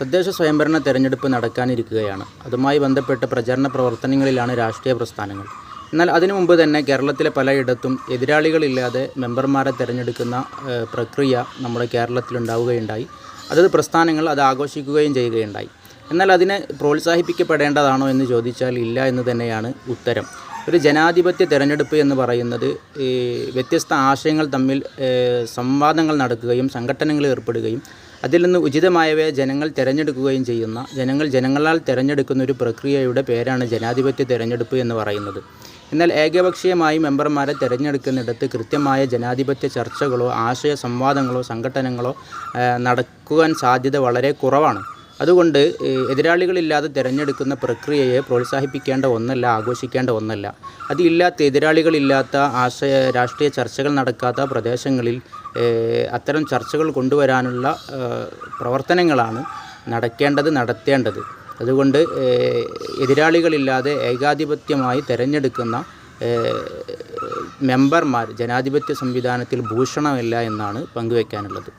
തദ്ദേശ സ്വയംഭരണ തെരഞ്ഞെടുപ്പ് നടക്കാനിരിക്കുകയാണ്. അതുമായി ബന്ധപ്പെട്ട പ്രചരണ പ്രവർത്തനങ്ങളിലാണ് രാഷ്ട്രീയ പ്രസ്ഥാനങ്ങൾ. എന്നാൽ അതിനു മുമ്പ് തന്നെ കേരളത്തിലെ പലയിടത്തും എതിരാളികളില്ലാതെ മെമ്പർമാരെ തിരഞ്ഞെടുക്കുന്ന പ്രക്രിയ നമ്മുടെ കേരളത്തിലുണ്ടാവുകയുണ്ടായി. അതത് പ്രസ്ഥാനങ്ങൾ അത് ആഘോഷിക്കുകയും ചെയ്യുകയുണ്ടായി. എന്നാൽ അതിനെ പ്രോത്സാഹിപ്പിക്കപ്പെടേണ്ടതാണോ എന്ന് ചോദിച്ചാൽ ഇല്ല എന്ന് തന്നെയാണ് ഉത്തരം. ഒരു ജനാധിപത്യ തെരഞ്ഞെടുപ്പ് എന്ന് പറയുന്നത് വ്യത്യസ്ത ആശയങ്ങൾ തമ്മിൽ സംവാദങ്ങൾ നടക്കുകയും സംഘടനകൾ ഏർപ്പെടുകയും അതിൽ നിന്ന് ഉചിതമായവയെ ജനങ്ങൾ തിരഞ്ഞെടുക്കുകയും ചെയ്യുന്ന ജനങ്ങൾ ജനങ്ങളാൽ തിരഞ്ഞെടുക്കുന്ന ഒരു പ്രക്രിയയുടെ പേരാണ് ജനാധിപത്യ തിരഞ്ഞെടുപ്പ് എന്ന് പറയുന്നത്. എന്നാൽ ഏകപക്ഷീയമായി മെമ്പർമാരെ തിരഞ്ഞെടുക്കുന്നിടത്ത് കൃത്യമായ ജനാധിപത്യ ചർച്ചകളോ ആശയ സംവാദങ്ങളോ സംഘടനകളോ നടക്കുവാൻ സാധ്യത വളരെ കുറവാണ്. അതുകൊണ്ട് എതിരാളികളില്ലാതെ തിരഞ്ഞെടുക്കുന്ന പ്രക്രിയയെ പ്രോത്സാഹിപ്പിക്കേണ്ട ഒന്നല്ല ആഘോഷിക്കേണ്ട ഒന്നല്ല. അതില്ലാത്ത എതിരാളികളില്ലാത്ത ആശയ രാഷ്ട്രീയ ചർച്ചകൾ നടക്കാത്ത പ്രദേശങ്ങളിൽ അത്തരം ചർച്ചകൾ കൊണ്ടുവരാനുള്ള പ്രവർത്തനങ്ങളാണ് നടക്കേണ്ടത് നടത്തേണ്ടത്. അതുകൊണ്ട് എതിരാളികളില്ലാതെ ഏകാധിപത്യമായി തിരഞ്ഞെടുക്കുന്ന മെമ്പർമാർ ജനാധിപത്യ സംവിധാനത്തിൽ ഭൂഷണമല്ല എന്നാണ് പങ്കുവയ്ക്കാനുള്ളത്